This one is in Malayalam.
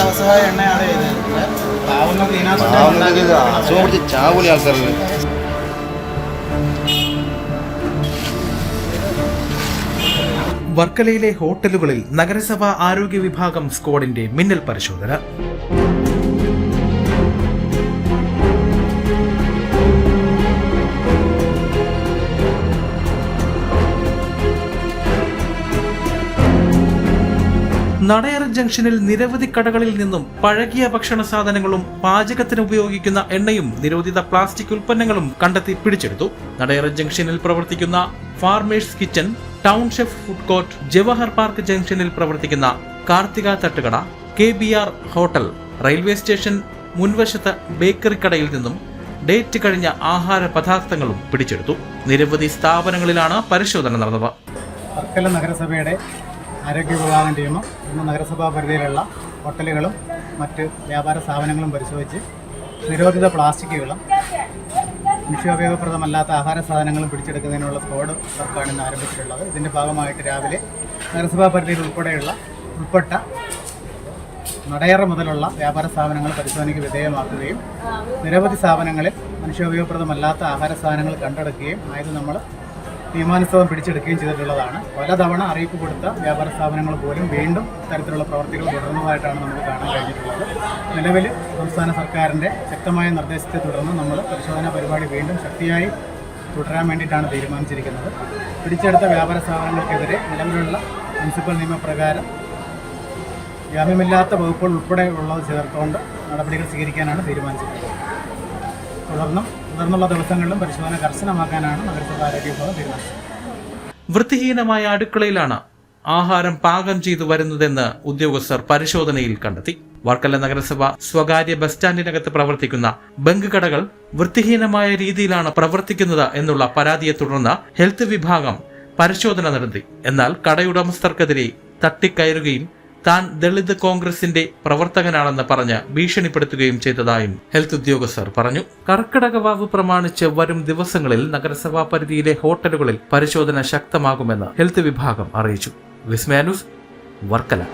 ധനസഹായ എണ്ണയാണ് അസുഖം പിടിച്ച് ആൾക്കാർക്ക് വർക്കലയിലെ ഹോട്ടലുകളിൽ നഗരസഭാ ആരോഗ്യ വിഭാഗം സ്ക്വാഡിന്റെ മിന്നൽ പരിശോധന. നടയറ ജംഗ്ഷനിൽ നിരവധി കടകളിൽ നിന്നും പഴകിയ ഭക്ഷണ സാധനങ്ങളും പാചകത്തിന് ഉപയോഗിക്കുന്ന എണ്ണയും നിരോധിത പ്ലാസ്റ്റിക് ഉൽപ്പന്നങ്ങളും കണ്ടെത്തി പിടിച്ചെടുത്തു. നടയറ ജംഗ്ഷനിൽ പ്രവർത്തിക്കുന്ന Farmers Kitchen Town Chef food court Jawahar Park ജംഗ്ഷനിൽ പ്രവർത്തിക്കുന്ന കാർത്തിക തട്ടുകട K B R hotel railway station മുൻവശത്ത് ബേക്കറി കടയിൽ നിന്നും ഡേറ്റ് കഴിഞ്ഞ ആഹാര പദാർത്ഥങ്ങളും പിടിച്ചെടുത്തു. നിരവധി സ്ഥാപനങ്ങളിലാണ് പരിശോധന നടന്നത്. വർക്കല നഗരസഭയുടെ ആരോഗ്യ വിഭാഗം ടീമും ഇന്ന് നഗരസഭാ പരിധിയിലുള്ള ഹോട്ടലുകളും മറ്റ് വ്യാപാര സ്ഥാപനങ്ങളും പരിശോധിച്ച് നിരോധിത പ്ലാസ്റ്റിക്കുകളും നിക്ഷേപയോഗപ്രദമല്ലാത്ത ആഹാര സാധനങ്ങളും പിടിച്ചെടുക്കുന്നതിനുള്ള സ്ക്വാഡ് വർക്കാണ് ഇന്ന് ആരംഭിച്ചിട്ടുള്ളത്. ഇതിന്റെ ഭാഗമായിട്ട് രാവിലെ നഗരസഭാ പരിധിയിൽ ഉൾപ്പെടെയുള്ള ഉൾപ്പെട്ട നടയറ മുതലുള്ള വ്യാപാര സ്ഥാപനങ്ങൾ പരിശോധനയ്ക്ക് വിധേയമാക്കുകയും നിരവധി സ്ഥാപനങ്ങളിൽ മനുഷ്യോപയോഗപ്രദമല്ലാത്ത ആഹാര സാധനങ്ങൾ കണ്ടെടുക്കുകയും ആയത് നമ്മൾ നിയമാനുസൃതം പിടിച്ചെടുക്കുകയും ചെയ്തിട്ടുള്ളതാണ്. പലതവണ അറിയിപ്പ് കൊടുത്ത വ്യാപാര സ്ഥാപനങ്ങൾ പോലും വീണ്ടും ഇത്തരത്തിലുള്ള പ്രവർത്തികൾ തുടർന്നതായിട്ടാണ് നമുക്ക് കാണാൻ കഴിഞ്ഞിട്ടുള്ളത്. നിലവിൽ സംസ്ഥാന സർക്കാരിന്റെ ശക്തമായ നിർദ്ദേശത്തെ തുടർന്ന് നമ്മൾ പരിശോധനാ പരിപാടി വീണ്ടും ശക്തിയായി തുടരാൻ വേണ്ടിയിട്ടാണ് തീരുമാനിച്ചിരിക്കുന്നത്. പിടിച്ചെടുത്ത വ്യാപാര സ്ഥാപനങ്ങൾക്കെതിരെ നിലവിലുള്ള മുനിസിപ്പൽ നിയമപ്രകാരം ജാമ്യമില്ലാത്ത വകുപ്പുകൾ ഉൾപ്പെടെ ഉള്ളത് ചേർത്തുകൊണ്ട് നടപടികൾ സ്വീകരിക്കാനാണ് തീരുമാനിച്ചിട്ടുള്ളത്. തുടർന്നും തുടർന്നുള്ള ദിവസങ്ങളിലും പരിശോധന കർശനമാക്കാനാണ് നഗരസഭ ആരോഗ്യ വിഭാഗം തീരുമാനിച്ചത്. വൃത്തിഹീനമായ അടുക്കളയിലാണ് ആഹാരം പാകം ചെയ്തു വരുന്നതെന്ന് ഉദ്യോഗസ്ഥർ പരിശോധനയിൽ കണ്ടെത്തി. വർക്കല നഗരസഭ സ്വകാര്യ ബസ് സ്റ്റാൻഡിനകത്ത് പ്രവർത്തിക്കുന്ന ബങ്ക് കടകൾ വൃത്തിഹീനമായ രീതിയിലാണ് പ്രവർത്തിക്കുന്നത് എന്നുള്ള പരാതിയെ തുടർന്ന് ഹെൽത്ത് വിഭാഗം പരിശോധന നടത്തി. എന്നാൽ കടയുടമസ്ഥർക്കെതിരെ തട്ടിക്കയറുകയും താൻ ദളിത് കോൺഗ്രസിന്റെ പ്രവർത്തകനാണെന്ന് പറഞ്ഞ് ഭീഷണിപ്പെടുത്തുകയും ചെയ്തതായും ഹെൽത്ത് ഉദ്യോഗസ്ഥർ പറഞ്ഞു. കർക്കിടക വാവ് പ്രമാണിച്ച് വരും ദിവസങ്ങളിൽ നഗരസഭാ പരിധിയിലെ ഹോട്ടലുകളിൽ പരിശോധന ശക്തമാകുമെന്ന് ഹെൽത്ത് വിഭാഗം അറിയിച്ചു. വിസ്മയാനുസ് വർക്കല.